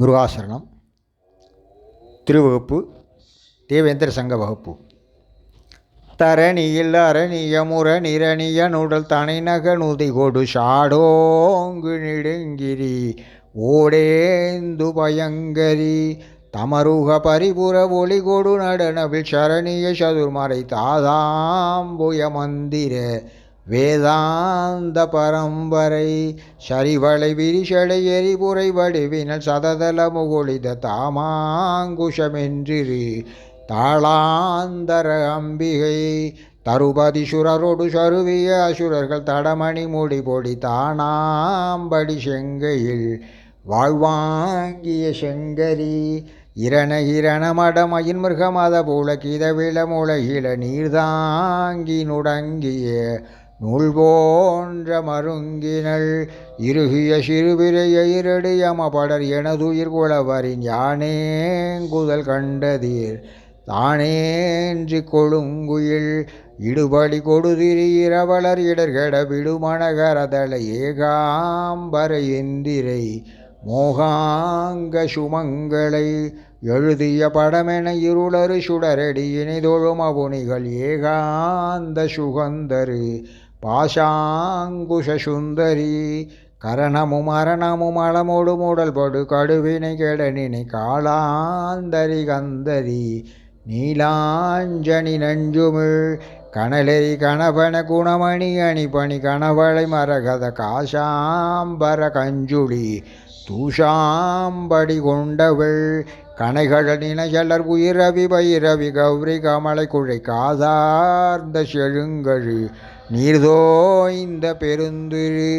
முருகாசரணம் திருவகுப்பு தேவேந்திர சங்க வகுப்பு. தரணியில் அரணிய முர நிரணிய நுடல் தனைநக நுதி கொடு ஷாடோங்கு நெடுங்கிரி. ஓடேந்து பயங்கரி தமருக பரிபுர ஒளி கொடு நடனவில் சரணிய சதுர்மறை தாதாம்புய மந்திர. வேதாந்த பரம்பரை சரிவளை விரிசடை எரிபுரை வடிவினல் சததல முகொழித தாமாங்குஷமென்றிரு. தாளாந்தர அம்பிகை தருபதி சுரரோடு சருவிய அசுரர்கள் தடமணி முடி பொடி தானாம்படி செங்கையில் வாழ்வாங்கிய செங்கரி. இரண இரண மடமயின் மிருகமத போல கிதவிள முளையில நீர்தாங்கி நுடங்கிய நூல் போன்ற மருங்கினள் இறுகிய சிறுவிரைய இரடியம படர் எனதுயிர் குளவரின் யானேங்குதல் கண்டதீர். தானேன்றி கொழுங்குயில் இடுபடி கொடுதிரி இரவலர் இடர்கட விடுமணகரதள ஏகாம்பர எந்திரை. மோகாங்க சுமங்களை எழுதிய படமென இருளறு சுடரடி இணைதொழும் அவுனிகள் ஏகாந்த சுகந்தரு. பாஷாங்குஷசுந்தரி கரணமும் மரணமும் அளமோடு மூடல்படு கடுவினை கெடனினை காளாந்தரி கந்தரி நீலாஞ்சனி நஞ்சுமிழ் கனலெறி கணபன குணமணி அணிபணி கணவளை மரகத காசாம்பர கஞ்சுளி தூஷாம்படி கொண்டவள் கனைகழனின நினைச்சலர் உயிரவி பைரவி கௌரி கமலை குழை காதார்ந்த செழுங்கழு நீர்தோய்ந்த பெருந்திரு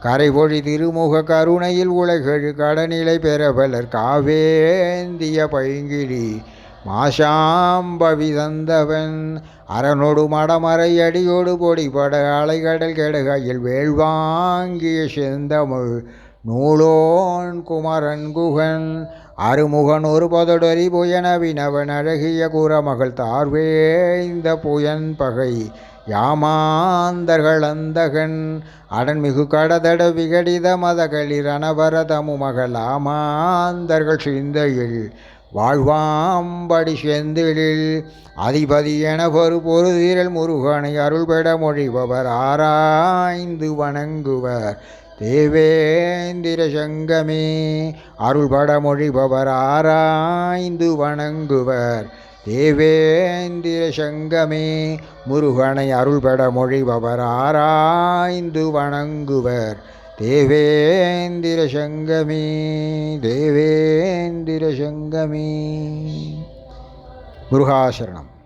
கரைபொழி திருமுக கருணையில் உலகழு கடனிலை பெறவலர் காவேந்திய பைங்கிழி மாஷாம்பவி தந்தவன் அரணொடு மடமறை அடியோடு பொடிபட அலைகடல் கெடுகையில் வேள்வாங்கிய செந்தமிழ் நூலோன் குமரன் குகன் அருமுகன் ஒரு புயன வினவன் அழகிய கூறமகள் தார்வேந்த புயன் பகை. யாமாந்தர்கள் அந்தகன் அடன்மிகு கடதட விகடித மதகளிர் அனவரதமு மகள் ஆமாந்தர்கள் சிந்தையில் வாழ்வாம்படி செந்திலில் அதிபதி என ஒரு பொருதிரல் முருகனை அருள்பெட மொழிபவர் ஆராய்ந்து வணங்குவர். தேவேந்திர சங்கமே அருள்பட ஆராய்ந்து வணங்குவர். தேவேந்திர சங்கமே முருகனை அருள்பட மொழிபவர் ஆராய்ந்து வணங்குவர். தேவேந்திர சங்கமே தேவேந்திர சங்கமே. முருகாசரணம்.